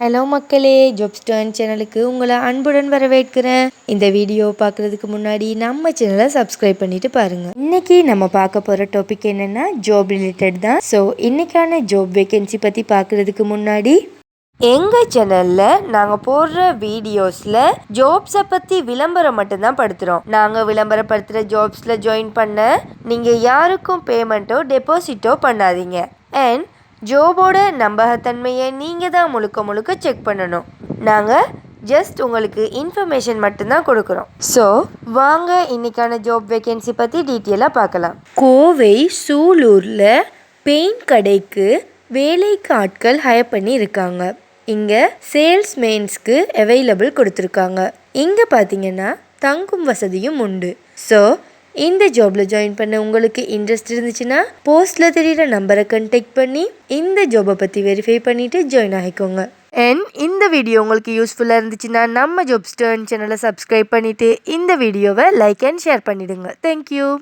Hello மக்களே ஜொப்ஸ்டர்ன் சேனலுக்கு உங்களை அன்புடன் வரவேற்கிறேன். இந்த வீடியோ பார்க்குறதுக்கு முன்னாடி நம்ம சேனலை சப்ஸ்கிரைப் பண்ணிட்டு பாருங்க. இன்னைக்கு நம்ம பார்க்க போகிற டாபிக் என்னன்னா ஜாப் ரிலேட்டட் தான். ஸோ இன்னைக்கான ஜாப் வேகன்சி பற்றி பார்க்குறதுக்கு முன்னாடி எங்கள் சேனலில் நாங்கள் போடுற வீடியோஸில் ஜாப்ஸை பற்றி விளம்பரம் மட்டும்தான் படுத்துகிறோம் நாங்கள் விளம்பரப்படுத்துகிற ஜாப்ஸில் ஜாயின் பண்ண நீங்கள் யாருக்கும் பேமெண்ட்டோ டெபாசிட்டோ பண்ணாதீங்க. அண்ட் ஜோபோட நம்பகத்தன்மையை நீங்கள் தான் முழுக்க முழுக்க செக் பண்ணணும். நாங்கள் ஜஸ்ட் உங்களுக்கு இன்ஃபர்மேஷன் மட்டும்தான் கொடுக்குறோம். ஸோ வாங்க இன்னைக்கான ஜாப் வேகன்சி பற்றி டீட்டெயிலாக பார்க்கலாம். கோவை சூலூரில் பெயிண்ட் கடைக்கு வேலைக்கு ஆட்கள் ஹயர் பண்ணி இருக்காங்க. இங்கே சேல்ஸ்மேன்ஸ்க்கு அவைலபிள் கொடுத்துருக்காங்க. இங்கே பார்த்தீங்கன்னா தங்கும் வசதியும் உண்டு. ஸோ இந்த ஜாபில் ஜாயின் பண்ண உங்களுக்கு இன்ட்ரெஸ்ட் இருந்துச்சுன்னா போஸ்ட்டில் தெரியிற நம்பரை கண்டெக்ட் பண்ணி இந்த ஜாபை பற்றி வெரிஃபை பண்ணிவிட்டு ஜாயின் ஆகிக்கோங்க. அண்ட் இந்த வீடியோ உங்களுக்கு யூஸ்ஃபுல்லாக இருந்துச்சுன்னா நம்ம ஜாப் ஸ்டர்ன் சேனலை சப்ஸ்கிரைப் பண்ணிவிட்டு இந்த வீடியோவை லைக் அண்ட் ஷேர் பண்ணிவிடுங்க தேங்க்யூ